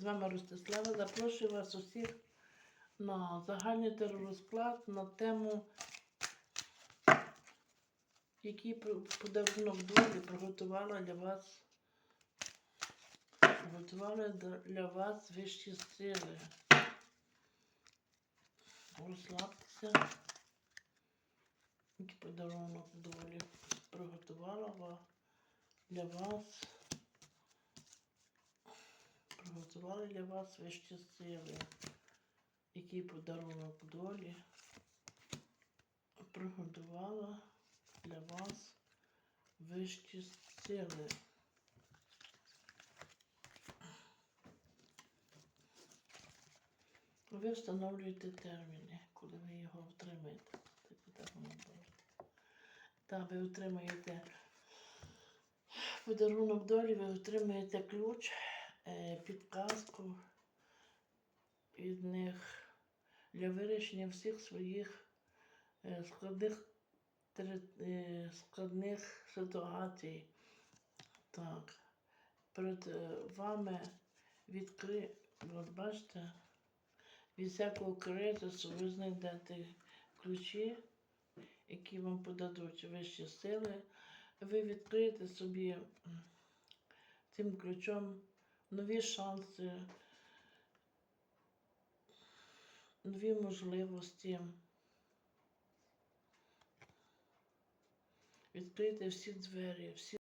з вами Ростислава. Запрошую вас усіх на загальний теророзклад на тему, який подарунок долі приготувала для вас. Приготували д- для вас вищі сили. Розслабтеся. Подарунок долі приготувала ва- для вас. Приготували для вас вищі сили. Який подарунок долі приготувала для вас вищі сили. Ви встановлюєте терміни, коли ви його отримаєте. Цей подарунок долі. Так, ви отримаєте подарунок долі, ви отримаєте ключ, підказку від них для вирішення всіх своїх е, складних, е, складних ситуацій. Так. Перед е, вами відкри... От бачите, від всякого кризису ви знайдете ключі, які вам подадуть вищі сили. Ви відкриєте собі цим ключом нові шанси, нові можливості. Відкрити всі двері, всі